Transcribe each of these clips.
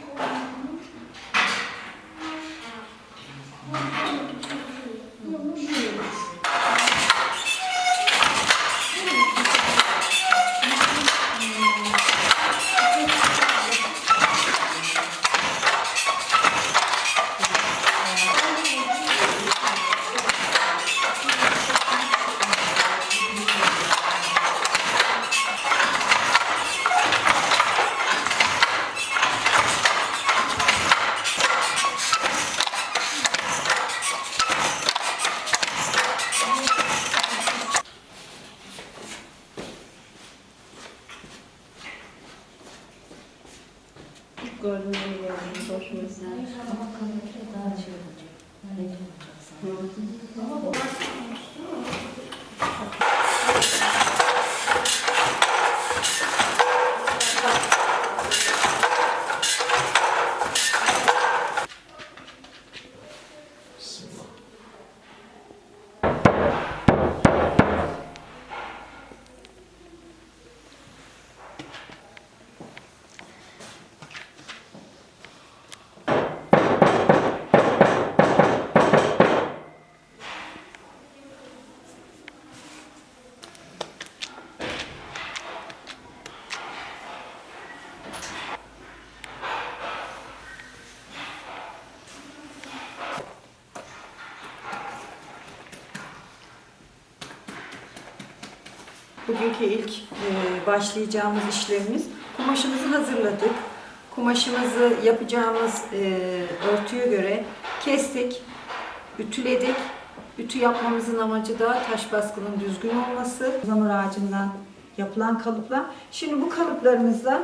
Yeah. İyi geldi. Hoşuma gitti. Ama kamerayla daha şey olacak. Olacak sana? Bugünkü ilk e, başlayacağımız işlemimiz kumaşımızı hazırladık. Kumaşımızı yapacağımız e, örtüye göre kestik, ütüledik. Ütü yapmamızın amacı da taş baskının düzgün olması. Zamur ağacından yapılan kalıplar. Şimdi bu kalıplarımızla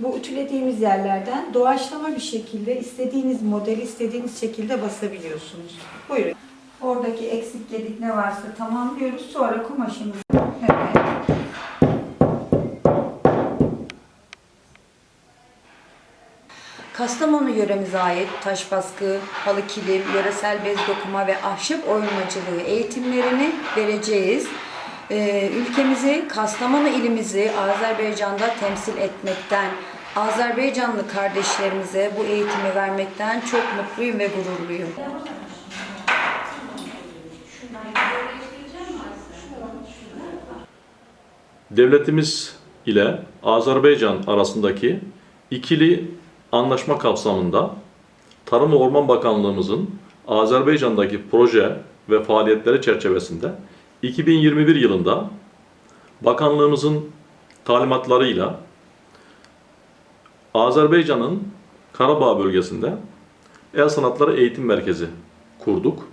bu ütülediğimiz yerlerden doğaçlama bir şekilde istediğiniz modeli istediğiniz şekilde basabiliyorsunuz. Buyurun. Oradaki eksikledik ne varsa tamamlıyoruz. Sonra kumaşımızı Kastamonu yöremize ait taş baskı, halı kilim, yöresel bez dokuma ve ahşap oymacılığı eğitimlerini vereceğiz. Ee, ülkemizi, Kastamonu ilimizi Azerbaycan'da temsil etmekten, Azerbaycanlı kardeşlerimize bu eğitimi vermekten çok mutluyum ve gururluyum. Devletimiz ile Azerbaycan arasındaki ikili anlaşma kapsamında Tarım ve Orman Bakanlığımızın Azerbaycan'daki proje ve faaliyetleri çerçevesinde 2021 yılında bakanlığımızın talimatlarıyla Azerbaycan'ın Karabağ bölgesinde El Sanatları Eğitim Merkezi kurduk.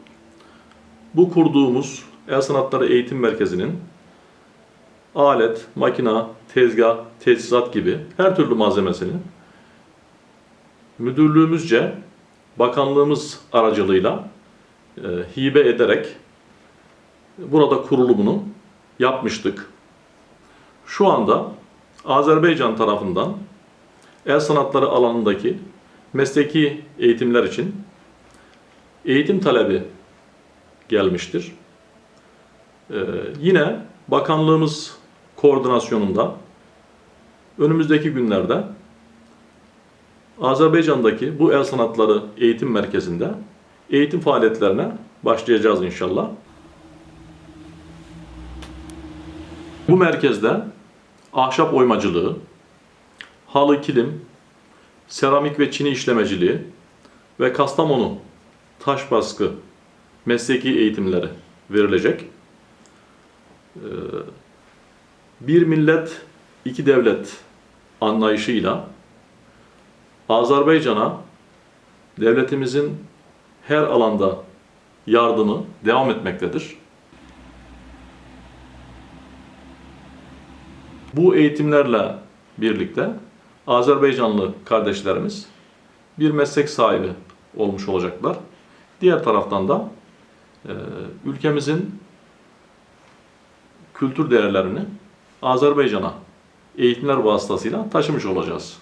Bu kurduğumuz El Sanatları Eğitim Merkezi'nin alet, makina, tezgah, tesisat gibi her türlü malzemesini müdürlüğümüzce bakanlığımız aracılığıyla e, hibe ederek burada kurulumunu yapmıştık. Şu anda Azerbaycan tarafından el sanatları alanındaki mesleki eğitimler için eğitim talebi gelmiştir. Ee, yine bakanlığımız koordinasyonunda önümüzdeki günlerde Azerbaycan'daki bu el sanatları eğitim merkezinde eğitim faaliyetlerine başlayacağız inşallah. Bu merkezde ahşap oymacılığı, halı kilim, seramik ve çini işlemeciliği ve Kastamonu taş baskı mesleki eğitimleri verilecek. Ee, Bir millet, iki devlet anlayışıyla Azerbaycan'a devletimizin her alanda yardımı devam etmektedir. Bu eğitimlerle birlikte Azerbaycanlı kardeşlerimiz bir meslek sahibi olmuş olacaklar. Diğer taraftan da e, ülkemizin kültür değerlerini Azerbaycan'a eğitimler vasıtasıyla taşımış olacağız.